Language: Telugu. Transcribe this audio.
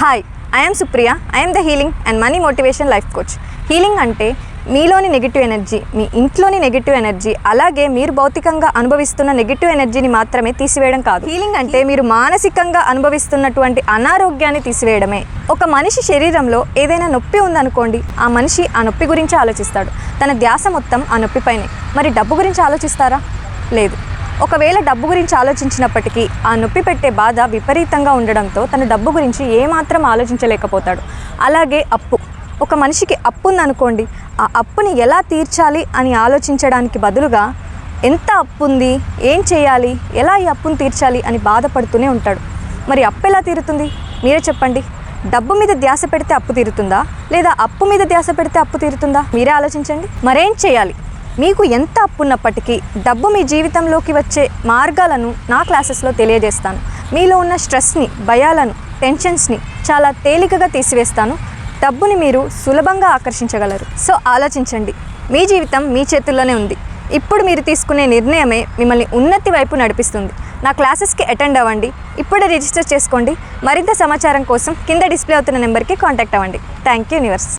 Hi I'm Supriya I'm the healing and money motivation life coach healing అంటే మీలోని నెగిటివ్ ఎనర్జీ మీ ఇంట్లోని నెగిటివ్ ఎనర్జీ అలాగే మీరు భౌతికంగా అనుభవిస్తున్న నెగిటివ్ ఎనర్జీని మాత్రమే తీసివేయడం కాదు. హీలింగ్ అంటే మీరు మానసికంగా అనుభవిస్తున్నటువంటి అనారోగ్యాన్ని తీసివేయడమే. ఒక మనిషి శరీరంలో ఏదైనా నొప్పి ఉందనుకోండి ఆ మనిషి ఆ నొప్పి గురించి ఆలోచిస్తాడు. తన ధ్యాస మొత్తం ఆ నొప్పిపైనే మరి డబ్బు గురించి ఆలోచిస్తారా? లేదు. ఒకవేళ డబ్బు గురించి ఆలోచించినప్పటికీ ఆ నొప్పి పెట్టే బాధ విపరీతంగా ఉండడంతో తన డబ్బు గురించి ఏమాత్రం ఆలోచించలేకపోతాడు. అలాగే అప్పు. ఒక మనిషికి అప్పు ఉందనుకోండి ఆ అప్పుని ఎలా తీర్చాలి అని ఆలోచించడానికి బదులుగా ఎంత అప్పు ఉంది ఏం చేయాలి ఎలా ఈ అప్పును తీర్చాలి అని బాధపడుతూనే ఉంటాడు. మరి అప్పు ఎలా తీరుతుంది? మీరే చెప్పండి. డబ్బు మీద ధ్యాస పెడితే అప్పు తీరుతుందా? లేదా అప్పు మీద ధ్యాస పెడితే అప్పు తీరుతుందా? మీరే ఆలోచించండి. మరేం చేయాలి? మీకు ఎంత అప్పు ఉన్నప్పటికీ డబ్బు మీ జీవితంలోకి వచ్చే మార్గాలను నా క్లాసెస్లో తెలియజేస్తాను. మీలో ఉన్న స్ట్రెస్ని భయాలను టెన్షన్స్ని చాలా తేలికగా తీసివేస్తాను. డబ్బుని మీరు సులభంగా ఆకర్షించగలరు. సో ఆలోచించండి. మీ జీవితం మీ చేతుల్లోనే ఉంది. ఇప్పుడు మీరు తీసుకునే నిర్ణయమే మిమ్మల్ని ఉన్నతి వైపు నడిపిస్తుంది. నా క్లాసెస్కి అటెండ్ అవ్వండి. ఇప్పుడే రిజిస్టర్ చేసుకోండి. మరింత సమాచారం కోసం కింద డిస్ప్లే అవుతున్న నెంబర్కి కాంటాక్ట్ అవ్వండి. Thank you universe.